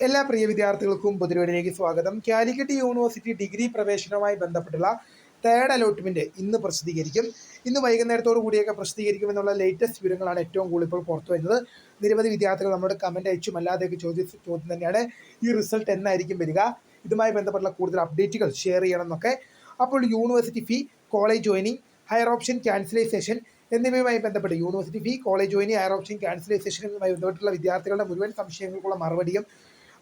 എല്ലാ പ്രിയ വിദ്യാർത്ഥികൾക്കും പുതിരുവടിലേക്ക് സ്വാഗതം. കാലിക്കറ്റ് യൂണിവേഴ്സിറ്റി ഡിഗ്രി പ്രവേശനവുമായി ബന്ധപ്പെട്ടുള്ള തേർഡ് അലോട്ട്മെന്റ് ഇന്ന് പ്രസിദ്ധീകരിക്കും. ഇന്ന് വൈകുന്നേരത്തോടു കൂടിയൊക്കെ പ്രസിദ്ധീകരിക്കുമെന്നുള്ള ലേറ്റസ്റ്റ് വിവരങ്ങളാണ് ഏറ്റവും കൂടുതൽ ഇപ്പോൾ പുറത്തു വരുന്നത്. നിരവധി വിദ്യാർത്ഥികൾ നമ്മുടെ കമന്റ് അയച്ചും അല്ലാതെയൊക്കെ ചോദിച്ച ചോദ്യം തന്നെയാണ്. ഈ റിസൾട്ട് എന്നായിരിക്കും വരിക. ഇതുമായി ബന്ധപ്പെട്ടുള്ള കൂടുതൽ അപ്ഡേറ്റുകൾ ഷെയർ ചെയ്യണം എന്നൊക്കെ അപ്പോൾ university fee college joining higher option cancellation എന്നിവയുമായി ബന്ധപ്പെട്ട് university fee college joining higher option cancellation എന്നിവയുമായി ബന്ധപ്പെട്ടുള്ള വിദ്യാർത്ഥികളുടെ മുഴുവൻ സംശയങ്ങൾക്കുള്ള മറുപടിയും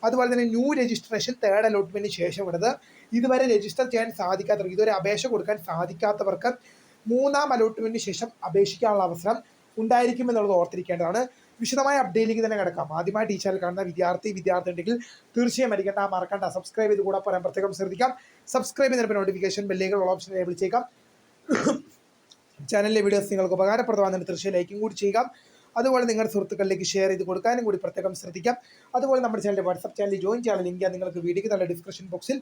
അതുപോലെ തന്നെ ന്യൂ രജിസ്ട്രേഷൻ തേർഡ് അലോട്ട്മെന്റിന് ശേഷം ഇടത് ഇതുവരെ രജിസ്റ്റർ ചെയ്യാൻ സാധിക്കാത്തവർക്ക് ഇതുവരെ അപേക്ഷ കൊടുക്കാൻ സാധിക്കാത്തവർക്ക് മൂന്നാം അലോട്ട്മെന്റിന് ശേഷം അപേക്ഷിക്കാനുള്ള അവസരം ഉണ്ടായിരിക്കും എന്നുള്ളത് ഓർത്തിരിക്കേണ്ടതാണ്. വിശദമായ അപ്ഡേറ്റിലേക്ക് തന്നെ കിടക്കാം. ആദ്യമായി ടീച്ചറിൽ കാണുന്ന വിദ്യാർത്ഥി വിദ്യാർത്ഥി ഉണ്ടെങ്കിൽ തീർച്ചയായും അടിക്കേണ്ട. മറക്കണ്ട. സബ്സ്ക്രൈബ് ചെയ്ത് കൂടെ. പറയാൻ പ്രത്യേകം ശ്രദ്ധിക്കാം. സബ്സ്ക്രൈബ് ചെയ്തിട്ട് നോട്ടിഫിക്കേഷൻ ബെല്ലേക്കുള്ള ഓപ്ഷൻ എനേബിൾ ചെയ്യുക. ചാനലിലെ വീഡിയോസ് നിങ്ങൾക്ക് ഉപകാരപ്രദമാണെന്ന് തീർച്ചയായും ലൈക്കും കൂടി ചെയ്യുക. അതുപോലെ നിങ്ങളുടെ സുഹൃത്തുക്കളിലേക്ക് ഷെയർ ചെയ്ത് കൊടുക്കാനും കൂടി പ്രത്യേകം ശ്രദ്ധിക്കാം. അതുപോലെ നമ്മുടെ ചാനലിന്റെ വാട്സപ്പ് ചാനലിൽ ജോയിൻ ചെയ്യാൻ ലിങ്ക് നിങ്ങൾക്ക് വീഡിയോക്ക് നല്ല ഡിസ്ക്രിപ്ഷൻ ബോക്സിൽ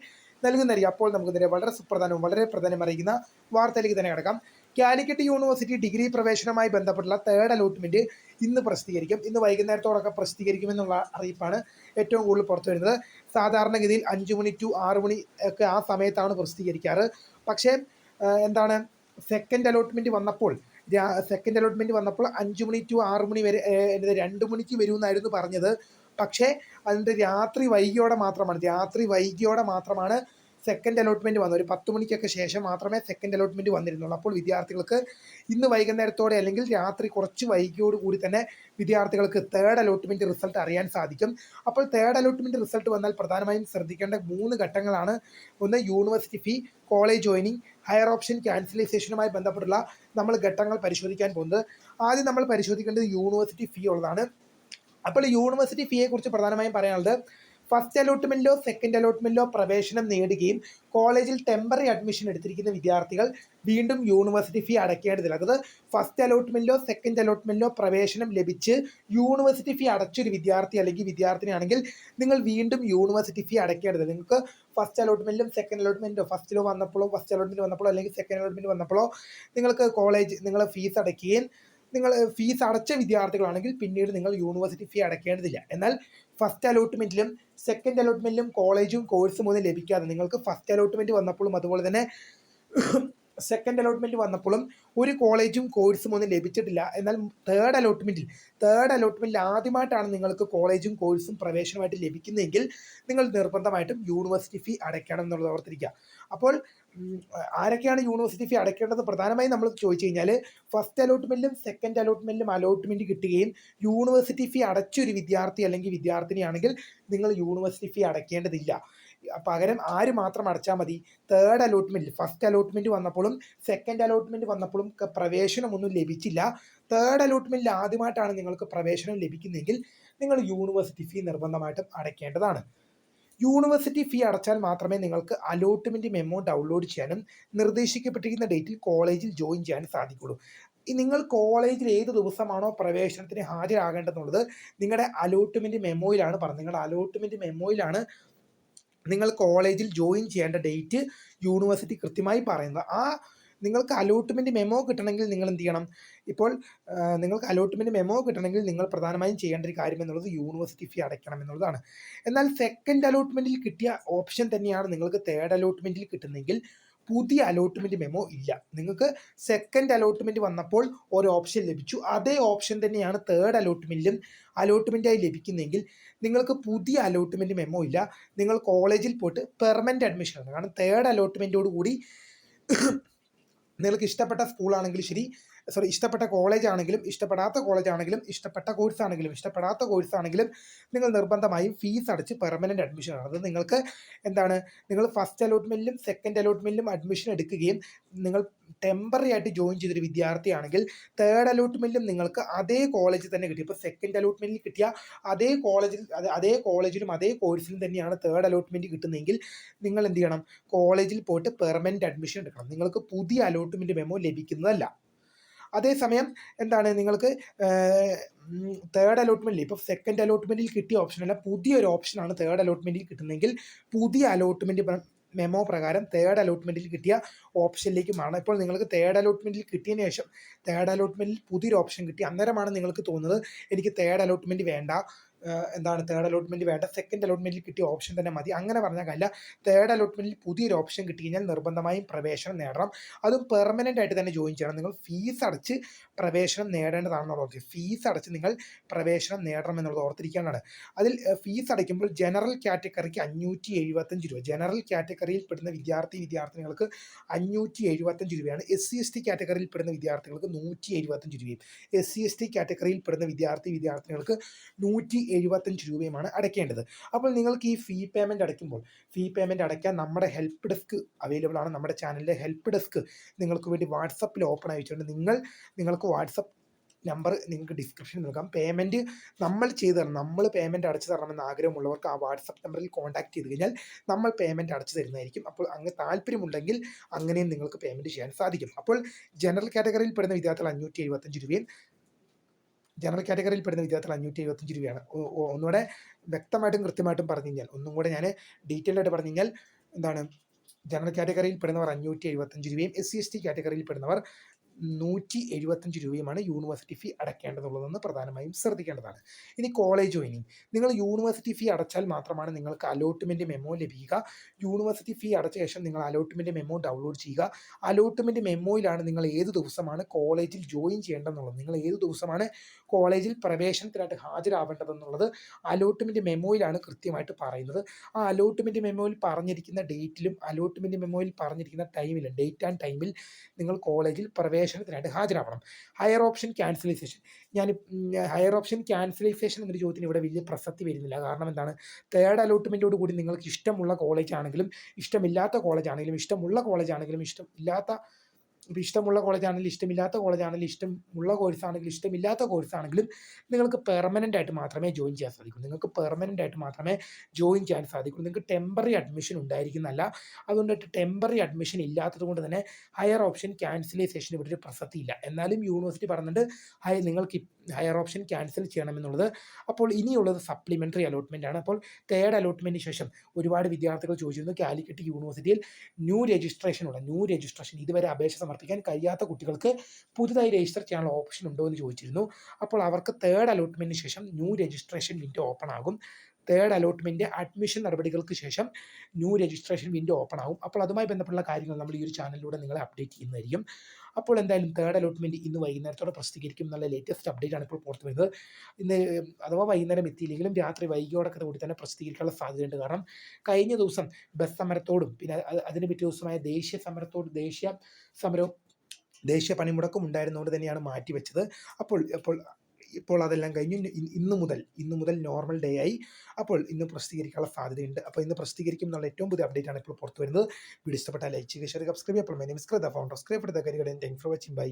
നൽകുന്നതായിരിക്കും. അപ്പോൾ നമുക്ക് നേരെ വളരെ സുപ്രധാനവും വളരെ പ്രധാനം അറിയിക്കുന്ന വാർത്തയിലേക്ക് തന്നെ കിടക്കാം. കാലിക്കറ്റ് യൂണിവേഴ്സിറ്റി ഡിഗ്രി പ്രവേശനവുമായി ബന്ധപ്പെട്ടുള്ള തേർഡ് അലോട്ട്മെന്റ് ഇന്ന് പ്രസിദ്ധീകരിക്കും. ഇന്ന് വൈകുന്നേരത്തോടൊക്കെ പ്രസിദ്ധീകരിക്കുമെന്നുള്ള അറിയിപ്പാണ് ഏറ്റവും കൂടുതൽ പുറത്തു വരുന്നത്. സാധാരണഗതിയിൽ അഞ്ച് മണി ടു ആറ് മണി ഒക്കെ ആ സമയത്താണ് പ്രസിദ്ധീകരിക്കാറ്. പക്ഷേ എന്താണ് സെക്കൻഡ് അലോട്ട്മെന്റ് വന്നപ്പോൾ സെക്കൻഡ് അലോട്ട്മെന്റ് വന്നപ്പോൾ അഞ്ച് മണി ടു ആറ് മണി വരെ രണ്ട് മണിക്ക് വരുമെന്നായിരുന്നു പറഞ്ഞത്. പക്ഷേ അതിന്റെ രാത്രി വൈകിയോടെ മാത്രമാണ് രാത്രി വൈകിയോടെ മാത്രമാണ് സെക്കൻഡ് അലോട്ട്മെന്റ് വന്നു. ഒരു പത്ത് മണിക്കൊക്കെ ശേഷം മാത്രമേ സെക്കൻഡ് അലോട്ട്മെന്റ് വന്നിരുന്നുള്ളൂ. അപ്പോൾ വിദ്യാർത്ഥികൾക്ക് ഇന്ന് വൈകുന്നേരത്തോടെ അല്ലെങ്കിൽ രാത്രി കുറച്ച് വൈകിയോട് കൂടി തന്നെ വിദ്യാർത്ഥികൾക്ക് തേർഡ് അലോട്ട്മെന്റ് റിസൾട്ട് അറിയാൻ സാധിക്കും. അപ്പോൾ തേർഡ് അലോട്ട്മെന്റ് റിസൾട്ട് വന്നാൽ പ്രധാനമായും ശ്രദ്ധിക്കേണ്ട മൂന്ന് ഘട്ടങ്ങളാണ്. ഒന്ന് university fee college joining higher option ക്യാൻസലൈസേഷനുമായി ബന്ധപ്പെട്ടുള്ള നമ്മൾ ഘട്ടങ്ങൾ പരിശോധിക്കാൻ പോകുന്നത്. ആദ്യം നമ്മൾ പരിശോധിക്കേണ്ടത് യൂണിവേഴ്സിറ്റി ഫീ ഉള്ളതാണ്. അപ്പോൾ യൂണിവേഴ്സിറ്റി ഫീയെക്കുറിച്ച് പ്രധാനമായും പറയാനുള്ളത് ഫസ്റ്റ് അലോട്ട്മെന്റിലോ സെക്കൻഡ് അലോട്ട്മെന്റിലോ പ്രവേശനം നേടുകയും കോളേജിൽ ടെമ്പററി അഡ്മിഷൻ എടുത്തിരിക്കുന്ന വിദ്യാർത്ഥികൾ വീണ്ടും യൂണിവേഴ്സിറ്റി ഫീ അടയ്ക്കേണ്ടതില്ല. അതായത് ഫസ്റ്റ് അലോട്ട്മെന്റിലോ സെക്കൻഡ് അലോട്ട്മെന്റിലോ പ്രവേശനം ലഭിച്ച് യൂണിവേഴ്സിറ്റി ഫീ അടച്ചൊരു വിദ്യാർത്ഥി അല്ലെങ്കിൽ വിദ്യാർത്ഥിനിയാണെങ്കിൽ നിങ്ങൾ വീണ്ടും യൂണിവേഴ്സിറ്റി ഫീ അടയ്ക്കേണ്ടതില്ല. നിങ്ങൾക്ക് ഫസ്റ്റ് അലോട്ട്മെന്റിലും സെക്കൻഡ് അലോട്ട്മെന്റോ ഫസ്റ്റിലോ വന്നപ്പോഴോ ഫസ്റ്റ് അലോട്ട്മെന്റ് വന്നപ്പോഴോ അല്ലെങ്കിൽ സെക്കൻഡ് അലോട്ട്മെന്റ് വന്നപ്പോഴോ നിങ്ങൾക്ക് കോളേജ് നിങ്ങൾ ഫീസ് അടയ്ക്കുകയും നിങ്ങൾ ഫീസ് അടച്ച വിദ്യാർത്ഥികളാണെങ്കിൽ പിന്നീട് നിങ്ങൾ യൂണിവേഴ്സിറ്റി ഫീ അടയ്ക്കേണ്ടതില്ല. എന്നാൽ ഫസ്റ്റ് അലോട്ട്മെന്റിലും സെക്കൻഡ് അലോട്ട്മെന്റിലും കോളേജും കോഴ്സും ഒന്നും ലഭിക്കാതെ നിങ്ങൾക്ക് ഫസ്റ്റ് അലോട്ട്മെന്റ് വന്നപ്പോഴും അതുപോലെ തന്നെ സെക്കൻഡ് അലോട്ട്മെന്റ് വന്നപ്പോഴും ഒരു കോളേജും കോഴ്സും ഒന്നും ലഭിച്ചിട്ടില്ല. എന്നാൽ തേർഡ് അലോട്ട്മെന്റിൽ തേർഡ് അലോട്ട്മെന്റിൽ ആദ്യമായിട്ടാണ് നിങ്ങൾക്ക് കോളേജും കോഴ്സും പ്രവേശനമായിട്ട് ലഭിക്കുന്നതെങ്കിൽ നിങ്ങൾ നിർബന്ധമായിട്ടും യൂണിവേഴ്സിറ്റി ഫീ അടയ്ക്കണം എന്നുള്ളത് ഓർത്തിരിക്കുക. അപ്പോൾ ആരൊക്കെയാണ് യൂണിവേഴ്സിറ്റി ഫീ അടയ്ക്കേണ്ടത് പ്രധാനമായും നമ്മൾ ചോദിച്ചു കഴിഞ്ഞാൽ ഫസ്റ്റ് അലോട്ട്മെന്റിലും സെക്കൻഡ് അലോട്ട്മെന്റിലും അലോട്ട്മെന്റ് കിട്ടുകയും യൂണിവേഴ്സിറ്റി ഫീ അടച്ചൊരു വിദ്യാർത്ഥി അല്ലെങ്കിൽ വിദ്യാർത്ഥിനിയാണെങ്കിൽ നിങ്ങൾ യൂണിവേഴ്സിറ്റി ഫീ അടയ്ക്കേണ്ടതില്ല. പകരം ആര് മാത്രം അടച്ചാൽ മതി? തേർഡ് അലോട്ട്മെന്റ് ഫസ്റ്റ് അലോട്ട്മെന്റ് വന്നപ്പോഴും സെക്കൻഡ് അലോട്ട്മെന്റ് വന്നപ്പോഴും പ്രവേശനമൊന്നും ലഭിച്ചില്ല. തേർഡ് അലോട്ട്മെന്റിൽ ആദ്യമായിട്ടാണ് നിങ്ങൾക്ക് പ്രവേശനം ലഭിക്കുന്നതെങ്കിൽ നിങ്ങൾ യൂണിവേഴ്സിറ്റി ഫീ നിർബന്ധമായിട്ടും അടയ്ക്കേണ്ടതാണ്. യൂണിവേഴ്സിറ്റി ഫീ അടച്ചാൽ മാത്രമേ നിങ്ങൾക്ക് അലോട്ട്മെന്റ് മെമ്മോ ഡൗൺലോഡ് ചെയ്യാനും നിർദ്ദേശിക്കപ്പെട്ടിരിക്കുന്ന ഡേറ്റിൽ കോളേജിൽ ജോയിൻ ചെയ്യാൻ സാധിക്കുള്ളൂ നിങ്ങൾ കോളേജിൽ ഏത് ദിവസമാണോ പ്രവേശനത്തിന് ഹാജരാകേണ്ടതെന്നുള്ളത് നിങ്ങളുടെ അലോട്ട്മെന്റ് മെമ്മോയിലാണ് പറഞ്ഞത്. നിങ്ങളുടെ അലോട്ട്മെന്റ് മെമ്മോയിലാണ് നിങ്ങൾ കോളേജിൽ ജോയിൻ ചെയ്യേണ്ട ഡേറ്റ് യൂണിവേഴ്സിറ്റി കൃത്യമായി പറയുന്നത്. ആ നിങ്ങൾക്ക് അലോട്ട്മെന്റ് മെമോ കിട്ടണമെങ്കിൽ നിങ്ങൾ എന്ത് ചെയ്യണം? ഇപ്പോൾ നിങ്ങൾക്ക് അലോട്ട്മെന്റ് മെമോ കിട്ടണമെങ്കിൽ നിങ്ങൾ പ്രധാനമായും ചെയ്യേണ്ട ഒരു കാര്യം എന്നുള്ളത് യൂണിവേഴ്സിറ്റി ഫീ അടയ്ക്കണം എന്നുള്ളതാണ്. എന്നാൽ സെക്കൻഡ് അലോട്ട്മെന്റിൽ കിട്ടിയ ഓപ്ഷൻ തന്നെയാണ് നിങ്ങൾക്ക് തേർഡ് അലോട്ട്മെന്റിൽ കിട്ടുന്നതെങ്കിൽ പുതിയ അലോട്ട്മെന്റ് മെമ്മോ ഇല്ല. നിങ്ങൾക്ക് സെക്കൻഡ് അലോട്ട്മെന്റ് വന്നപ്പോൾ ഒരു ഓപ്ഷൻ ലഭിച്ചു. അതേ ഓപ്ഷൻ തന്നെയാണ് തേർഡ് അലോട്ട്മെന്റിലും അലോട്ട്മെന്റായി ലഭിക്കുന്നതെങ്കിൽ നിങ്ങൾക്ക് പുതിയ അലോട്ട്മെന്റ് മെമ്മോ ഇല്ല. നിങ്ങൾ കോളേജിൽ പോയിട്ട് പെർമനന്റ് അഡ്മിഷൻ ആണ്. കാരണം തേർഡ് അലോട്ട്മെന്റോട് കൂടി നിങ്ങൾക്ക് ഇഷ്ടപ്പെട്ട സ്കൂളാണെങ്കിൽ ശരി സോറി ഇഷ്ടപ്പെട്ട കോളേജ് ആണെങ്കിലും ഇഷ്ടപ്പെടാത്ത കോളേജ് ആണെങ്കിലും ഇഷ്ടപ്പെട്ട കോഴ്സ് ആണെങ്കിലും ഇഷ്ടപ്പെടാത്ത കോഴ്സ് ആണെങ്കിലും നിങ്ങൾ നിർബന്ധമായും ഫീസ് അടച്ച് പെർമനന്റ് അഡ്മിഷൻ ആണ്. അത് നിങ്ങൾക്ക് എന്താണ്? നിങ്ങൾ ഫസ്റ്റ് അലോട്ട്മെന്റിലും സെക്കൻഡ് അലോട്ട്മെന്റിലും അഡ്മിഷൻ എടുക്കുകയും നിങ്ങൾ ടെമ്പററി ആയിട്ട് ജോയിൻ ചെയ്തൊരു വിദ്യാർത്ഥിയാണെങ്കിൽ തേർഡ് അലോട്ട്മെന്റിലും നിങ്ങൾക്ക് അതേ കോളേജിൽ തന്നെ കിട്ടി. ഇപ്പോൾ സെക്കൻഡ് അലോട്ട്മെന്റിൽ കിട്ടിയ അതേ കോളേജിൽ അതേ കോളേജിലും അതേ കോഴ്സിലും തന്നെയാണ് തേർഡ് അലോട്ട്മെന്റ് കിട്ടുന്നതെങ്കിൽ നിങ്ങൾ എന്ത് ചെയ്യണം? കോളേജിൽ പോയിട്ട് പെർമനന്റ് അഡ്മിഷൻ എടുക്കണം. നിങ്ങൾക്ക് പുതിയ അലോട്ട്മെന്റ് മെമോ ലഭിക്കുന്നതല്ല. അതേസമയം എന്താണ് നിങ്ങൾക്ക് തേർഡ് അലോട്ട്മെന്റിൽ ഇപ്പോൾ സെക്കൻഡ് അലോട്ട്മെന്റിൽ കിട്ടിയ ഓപ്ഷൻ അല്ല പുതിയൊരു ഓപ്ഷനാണ് തേർഡ് അലോട്ട്മെന്റിൽ കിട്ടുന്നതെങ്കിൽ പുതിയ അലോട്ട്മെന്റ് മെമോ പ്രകാരം തേർഡ് അലോട്ട്മെന്റിൽ കിട്ടിയ ഓപ്ഷനിലേക്ക് മാറണം. ഇപ്പോൾ നിങ്ങൾക്ക് തേർഡ് അലോട്ട്മെന്റിൽ കിട്ടിയതിന് ശേഷം തേർഡ് അലോട്ട്മെന്റിൽ പുതിയൊരു ഓപ്ഷൻ കിട്ടി. അന്നേരമാണ് നിങ്ങൾക്ക് തോന്നുന്നത് എനിക്ക് തേർഡ് അലോട്ട്മെന്റ് വേണ്ട. എന്താണ് തേർഡ് അലോട്ട്മെന്റ് വേണ്ട സെക്കൻഡ് അലോട്ട്മെന്റിൽ കിട്ടിയ ഓപ്ഷൻ തന്നെ മതി. അങ്ങനെ പറഞ്ഞാൽ കാര്യമില്ല. തേർഡ് അലോട്ട്മെന്റിൽ പുതിയൊരു ഓപ്ഷൻ കിട്ടി കഴിഞ്ഞാൽ നിർബന്ധമായും പ്രവേശനം നേടണം. അതും പെർമനന്റ് ആയിട്ട് തന്നെ ജോയിൻ ചെയ്യണം. നിങ്ങൾ ഫീസ് അടച്ച് പ്രവേശനം നേടേണ്ടതാണെന്നുള്ള ഓർത്തി ഫീസ് അടച്ച് നിങ്ങൾ പ്രവേശനം നേടണം എന്നുള്ളത് ഓർത്തിരിക്കാനാണ് അതിൽ ഫീസ് അടയ്ക്കുമ്പോൾ ജനറൽ കാറ്റഗറിക്ക് അഞ്ഞൂറ്റി എഴുപത്തഞ്ച് രൂപ. ജനറൽ കാറ്റഗറിയിൽ പെടുന്ന വിദ്യാർത്ഥി വിദ്യാർത്ഥിനികൾക്ക് അഞ്ഞൂറ്റി എഴുപത്തഞ്ച് രൂപയാണ്. എസ് സി എസ് ടി കാറ്റഗറിയിൽ പെടുന്ന വിദ്യാർത്ഥികൾക്ക് നൂറ്റി എഴുപത്തഞ്ച് രൂപയും. എസ് സി എസ് ടി കാറ്റഗറിയിൽ പെടുന്ന വിദ്യാർത്ഥി വിദ്യാർത്ഥിനികൾക്ക് നൂറ്റി എഴുപത്തഞ്ച് രൂപയുമാണ് അടയ്ക്കേണ്ടത്. അപ്പോൾ നിങ്ങൾക്ക് ഈ ഫീ പേയ്മെന്റ് അടയ്ക്കുമ്പോൾ ഫീ പേയ്മെന്റ് അടയ്ക്കാൻ നമ്മുടെ ഹെൽപ്പ് ഡെസ്ക് അവൈലബിൾ ആണ്. നമ്മുടെ ചാനലിലെ ഹെൽപ്പ് ഡെസ്ക് നിങ്ങൾക്ക് വേണ്ടി വാട്സപ്പിൽ ഓപ്പൺ അയച്ചുകൊണ്ട് നിങ്ങൾ നിങ്ങൾക്ക് വാട്സപ്പ് നമ്പർ നിങ്ങൾക്ക് ഡിസ്ക്രിപ്ഷനിൽ നൽകാം. പേയ്മെന്റ് നമ്മൾ ചെയ്തു തരണം. നമ്മൾ പേയ്മെന്റ് അടച്ചു തരണമെന്ന് ആഗ്രഹമുള്ളവർക്ക് ആ വാട്സപ്പ് നമ്പറിൽ കോൺടാക്ട് ചെയ്ത് കഴിഞ്ഞാൽ നമ്മൾ പേയ്മെന്റ് അടച്ചു തരുന്നതായിരിക്കും. അപ്പോൾ അങ്ങ് താല്പര്യമുണ്ടെങ്കിൽ അങ്ങനെയും നിങ്ങൾക്ക് പേയ്മെന്റ് ചെയ്യാൻ സാധിക്കും. അപ്പോൾ ജനറൽ കാറ്റഗറിയിൽ പെടുന്ന വിദ്യാർത്ഥികൾ അഞ്ഞൂറ്റി എഴുപത്തഞ്ച് രൂപയും ജനറൽ കാറ്റഗറിയിൽ പെടുന്ന വിദ്യാർത്ഥികൾ അഞ്ഞൂറ്റി എഴുപത്തഞ്ച് രൂപയാണ് ഒന്നുകൂടെ വ്യക്തമായിട്ടും കൃത്യമായിട്ടും പറഞ്ഞു കഴിഞ്ഞാൽ ഒന്നും കൂടെ ഞാൻ ഡീറ്റെയിൽ ആയിട്ട് പറഞ്ഞു കഴിഞ്ഞാൽ എന്താണ്? ജനറൽ കാറ്റഗറിയിൽ പെടുന്നവർ അഞ്ഞൂറ്റി എഴുപത്തഞ്ച് രൂപയും എസ് സി എസ് ടി കാറ്റഗറിയിൽ പെടുന്നവർ നൂറ്റി എഴുപത്തഞ്ച് രൂപയുമാണ് യൂണിവേഴ്സിറ്റി ഫീ അടയ്ക്കേണ്ടതുള്ളതെന്ന് പ്രധാനമായും ശ്രദ്ധിക്കേണ്ടതാണ്. ഇനി കോളേജ് ജോയിനിങ് നിങ്ങൾ യൂണിവേഴ്സിറ്റി ഫീ അടച്ചാൽ മാത്രമാണ് നിങ്ങൾക്ക് അലോട്ട്മെന്റ് മെമ്മോ ലഭിക്കുക. യൂണിവേഴ്സിറ്റി ഫീ അടച്ച ശേഷം നിങ്ങൾ അലോട്ട്മെന്റ് മെമ്മോ ഡൗൺലോഡ് ചെയ്യുക. അലോട്ട്മെന്റ് മെമ്മോയിലാണ് നിങ്ങൾ ഏത് ദിവസമാണ് കോളേജിൽ ജോയിൻ ചെയ്യേണ്ടതെന്നുള്ളത്. നിങ്ങൾ ഏത് ദിവസമാണ് കോളേജിൽ പ്രവേശനത്തിനായിട്ട് ഹാജരാവേണ്ടതെന്നുള്ളത് അലോട്ട്മെന്റ് മെമ്മോയിലാണ് കൃത്യമായിട്ട് പറയുന്നത്. ആ അലോട്ട്മെന്റ് മെമ്മോയിൽ പറഞ്ഞിരിക്കുന്ന ഡേറ്റിലും അലോട്ട്മെന്റ് മെമ്മോയിൽ പറഞ്ഞിരിക്കുന്ന ടൈമിലും ഡേറ്റ് ആൻഡ് ടൈമിൽ നിങ്ങൾ കോളേജിൽ പ്രവേശനത്തിനായിട്ട് ഹാജരാവണം. ഹയർ ഓപ്ഷൻ ക്യാൻസലൈസേഷൻ ഞാൻ ഹയർ ഓപ്ഷൻ ക്യാൻസലൈസേഷൻ എന്നൊരു ചോദ്യത്തിന് ഇവിടെ വലിയ പ്രസക്തി വരുന്നില്ല. കാരണം എന്താണ്? തേർഡ് അലോട്ട്മെന്റോട് കൂടി നിങ്ങൾക്ക് ഇഷ്ടമുള്ള കോളേജ് ആണെങ്കിലും ഇഷ്ടമില്ലാത്ത കോളേജ് ആണെങ്കിലും ഇഷ്ടമുള്ള കോളേജ് ആണെങ്കിലും ഇഷ്ടമില്ലാത്ത ഇപ്പോൾ ഇഷ്ടമുള്ള കോളേജ് ആണെങ്കിലും ഇഷ്ടമില്ലാത്ത കോളേജ് ആണെങ്കിലും ഇഷ്ടമുള്ള കോഴ്സ് ആണെങ്കിലും ഇഷ്ടമില്ലാത്ത കോഴ്സാണെങ്കിലും നിങ്ങൾക്ക് പെർമനന്റ് ആയിട്ട് മാത്രമേ ജോയിൻ ചെയ്യാൻ സാധിക്കൂ. നിങ്ങൾക്ക് പെർമനന്റ് ആയിട്ട് മാത്രമേ ജോയിൻ ചെയ്യാൻ സാധിക്കൂ. നിങ്ങൾക്ക് ടെമ്പററി അഡ്മിഷൻ ഉണ്ടായിരിക്കുന്നല്ല അതുകൊണ്ട് ടെമ്പററി അഡ്മിഷൻ ഇല്ലാത്തത് കൊണ്ട് തന്നെ ഹയർ ഓപ്ഷൻ ക്യാൻസലൈസേഷൻ ഇവിടെ ഒരു പ്രസക്തിയില്ല. എന്നാലും യൂണിവേഴ്സിറ്റി പറഞ്ഞിട്ട് നിങ്ങൾക്ക് ഹയർ ഓപ്ഷൻ ക്യാൻസൽ ചെയ്യണമെന്നുള്ളത് അപ്പോൾ ഇനിയുള്ളത് സപ്ലിമെന്ററി അലോട്ട്മെന്റ് ആണ്. അപ്പോൾ തേർഡ് അലോട്ട്മെന്റിന് ശേഷം ഒരുപാട് വിദ്യാർത്ഥികൾ ചോദിച്ചിരുന്നു കാലിക്കറ്റ് യൂണിവേഴ്സിറ്റിയിൽ ന്യൂ രജിസ്ട്രേഷൻ ഉള്ള ന്യൂ രജിസ്ട്രേഷൻ ഇതുവരെ അപേക്ഷ സമർപ്പിക്കാൻ കഴിയാത്ത കുട്ടികൾക്ക് പുതുതായി രജിസ്റ്റർ ചെയ്യാനുള്ള ഓപ്ഷൻ ഉണ്ടോ എന്ന് ചോദിച്ചിരുന്നു. അപ്പോൾ അവർക്ക് തേർഡ് അലോട്ട്മെന്റിന് ശേഷം ന്യൂ രജിസ്ട്രേഷൻ വിൻഡോ ഓപ്പൺ ആകും. തേർഡ് അലോട്ട്മെന്റ് അഡ്മിഷൻ നടപടികൾക്ക് ശേഷം ന്യൂ രജിസ്ട്രേഷൻ വിൻഡോ ഓപ്പൺ ആകും. അപ്പോൾ അതുമായി ബന്ധപ്പെട്ടുള്ള കാര്യങ്ങൾ നമ്മൾ ഈ ഒരു ചാനലിലൂടെ നിങ്ങളെ അപ്ഡേറ്റ് ചെയ്യുന്നതായിരിക്കും. അപ്പോൾ എന്തായാലും തേർഡ് അലോട്ട്മെന്റ് ഇന്ന് വൈകുന്നേരത്തോടെ പ്രസിദ്ധീകരിക്കും എന്നുള്ള ലേറ്റസ്റ്റ് അപ്ഡേറ്റ് ആണ് ഇപ്പോൾ പുറത്തു വരുന്നത്. ഇന്ന് അഥവാ വൈകുന്നേരം എത്തിയില്ലെങ്കിലും രാത്രി വൈകിയോടൊക്കെ കൂടി തന്നെ പ്രസിദ്ധീകരിക്കാനുള്ള സാധ്യതയുണ്ട്. കാരണം കഴിഞ്ഞ ദിവസം ബസ് സമരത്തോടും പിന്നെ അത് അതിന് പിറ്റേ ദിവസമായ ദേശീയ സമരത്തോടും ദേശീയ സമരവും ദേശീയ പണിമുടക്കും ഉണ്ടായിരുന്നതുകൊണ്ട് തന്നെയാണ് മാറ്റിവെച്ചത്. അപ്പോൾ അപ്പോൾ ഇപ്പോൾ അതെല്ലാം കഴിഞ്ഞു. ഇന്ന് മുതൽ ഇന്ന് മുതൽ നോർമൽ ഡേ ആയി. അപ്പോൾ ഇന്ന് പ്രസിദ്ധീകരിക്കാനുള്ള സാധ്യതയുണ്ട്. അപ്പോൾ ഇന്ന് പ്രസിദ്ധീകരിക്കും എന്നുള്ള ഏറ്റവും പുതിയ അപ്ഡേറ്റ് ആണ് ഇപ്പോൾ പുറത്തു വരുന്നത്. വീഡിയോ ഇഷ്ടപ്പെട്ടാൽ ലൈക്ക് ചെയ്യുക ഷെയർ സബ്സ്ക്രൈബ് അപ്പോൾ my name is Krita founder scribe എടുത്ത കരികടൻ താങ്ക് ഫോർ വാച്ചിങ് ബൈ